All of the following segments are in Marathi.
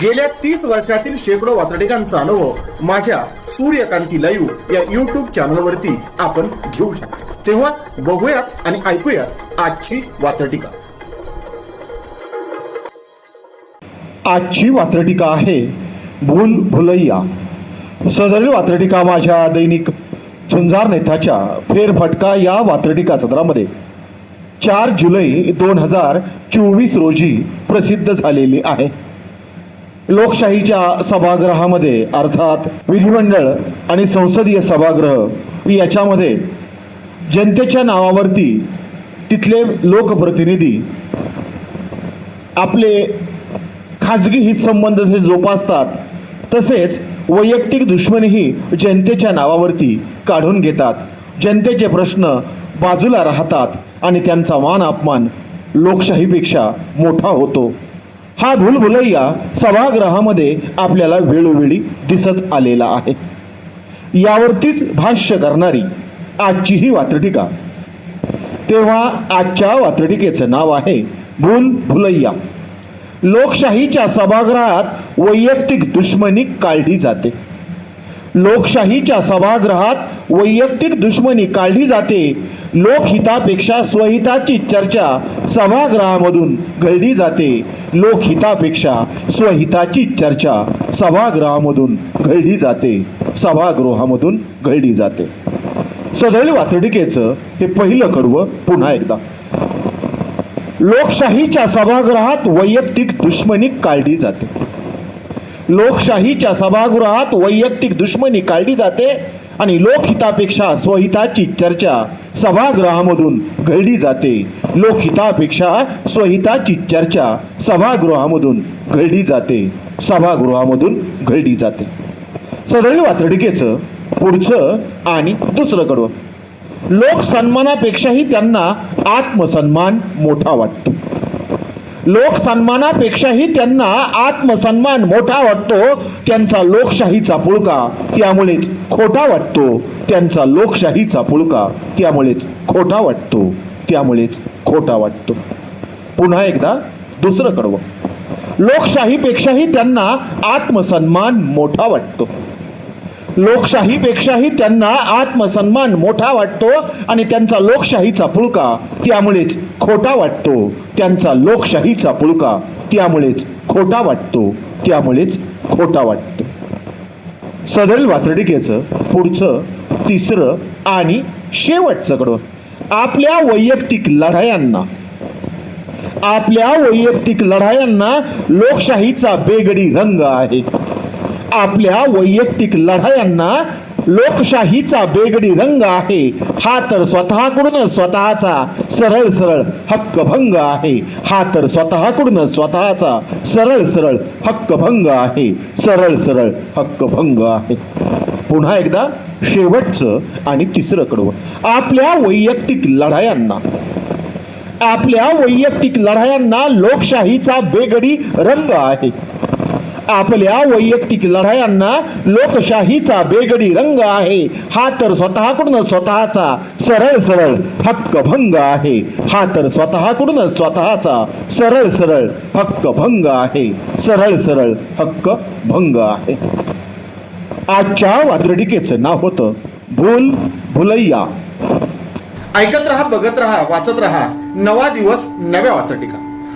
गेल्या तीस वर्षातील शेकडो वातडिकांचा अनुभव माझ्या सूर्यकांती लाईव्ह या युट्यूब चॅनलवरती आपण घेऊ शकतो. तेव्हा बघूयात आणि ऐकूयात आजची वातडिका आजची वात्रटिका आहे भूल भुलैया. सदरील वात्रटिका माझ्या दैनिक झुंजार नेताच्या फेरफटका या वात्रटिका सत्रामध्ये चार जुलै दोन हजार चोवीस रोजी प्रसिद्ध झालेली आहे. लोकशाहीच्या सभागृहामध्ये अर्थात विधिमंडळ आणि संसदीय सभागृह याच्यामध्ये जनतेच्या नावावरती तिथले लोकप्रतिनिधी आपले खाजगी हितसंबंध जे जोपासतात तसेच वैयक्तिक दुश्मनीही जनतेच्या नावावरती काढून घेतात. जनतेचे प्रश्न बाजूला राहतात आणि त्यांचा मान अपमान लोकशाहीपेक्षा मोठा होतो. हा भूलभुलैया सभागृहामध्ये आपल्याला वेळोवेळी दिसत आलेला आहे. यावरतीच भाष्य करणारी आजची ही वात्रटिका. तेव्हा आजच्या वात्रटिकेचं नाव आहे भूल भुलैया लोकशाहीच्या सभागृहात वैयक्तिक दुश्मनी काढली जाते. लोकशाहीच्या सभागृहात वैयक्तिक दुश्मनी काढली जाते. लोकहितापेक्षा स्वहिताची चर्चा सभागृहामधून घडली जाते. लोकहितापेक्षा स्वहिताची चर्चा सभागृहामधून घडली जाते. सभागृहामधून घडली जाते. सदरील वातडिकेचं हे पहिलं कडवं पुन्हा एकदा. लोकशाहीच्या सभागृहात वैयक्तिक दुश्मनी काढली जाते. लोकशाहीच्या सभागृहात वैयक्तिक दुश्मनी काढली जाते आणि लोकहितापेक्षा स्वहिताची चर्चा सभागृहामधून घडली जाते. लोकहितापेक्षा स्वहिताची चर्चा सभागृहामधून घडली जाते. सभागृहामधून घडली जाते. सदरील वातडिकेचं पुढचं आणि दुसरं कडवं. लोकसन्मानापेक्षाही त्यांना आत्मसन्मान मोठा वाटतो. लोकसन्मानापेक्षाही त्यांना आत्मसन्मान मोठा वाटतो. त्यांचा लोकशाहीचा पुळका त्यामुळेच खोटा वाटतो. त्यांचा लोकशाहीचा पुळका त्यामुळेच खोटा वाटतो. त्यामुळेच खोटा वाटतो. पुन्हा एकदा दुसरं कडवं. लोकशाहीपेक्षाही त्यांना आत्मसन्मान मोठा वाटतो. लोकशाहीपेक्षाही त्यांना आत्मसन्मान मोठा वाटतो आणि त्यांचा लोकशाहीचा पुळका त्यामुळेच खोटा वाटतो. त्यांचा लोकशाहीचा पुळका त्यामुळेच खोटा वाटतो. त्यामुळेच खोटा वाटतो. सदरील वातर्डिकेचं पुढचं तिसरं आणि शेवटचं कडवं आपल्या वैयक्तिक लढायांना आपल्या वैयक्तिक लढायांना लोकशाहीचा बेगडी रंग आहे. आपल्या वैयक्तिक लढायांना लोकशाहीचा बेगडी रंग आहे. हा तर स्वतःकडून स्वतःचा सरळ सरळ हक्कभंग आहे. हा तर स्वतःकडून स्वतःचा सरळ सरळ हक्कभंग आहे. सरळ सरळ हक्कभंग आहे. पुन्हा एकदा शेवटचं आणि तिसरं कडवं. आपल्या वैयक्तिक लढायांना. आपल्या वैयक्तिक लढायांना लोकशाहीचा बेगडी रंग आहे. आपल्या वैयक्तिक लढायांना लोकशाहीचा बेगडी रंग आहे. हा तर स्वतःकडून स्वतःचा सरळ सरळ हक्कभंग आहे. हा तर स्वतःकडून स्वतःचा सरळ सरळ हक्कभंग आहे. सरळ सरळ हक्क भंग आहे. आजच्या वात्रटिकेचं नाव होतं भूल भुलैया. ऐकत रहा बघत रहा वाचत रहा. नवा दिवस नव्या वाचटिका.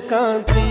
কাঁদি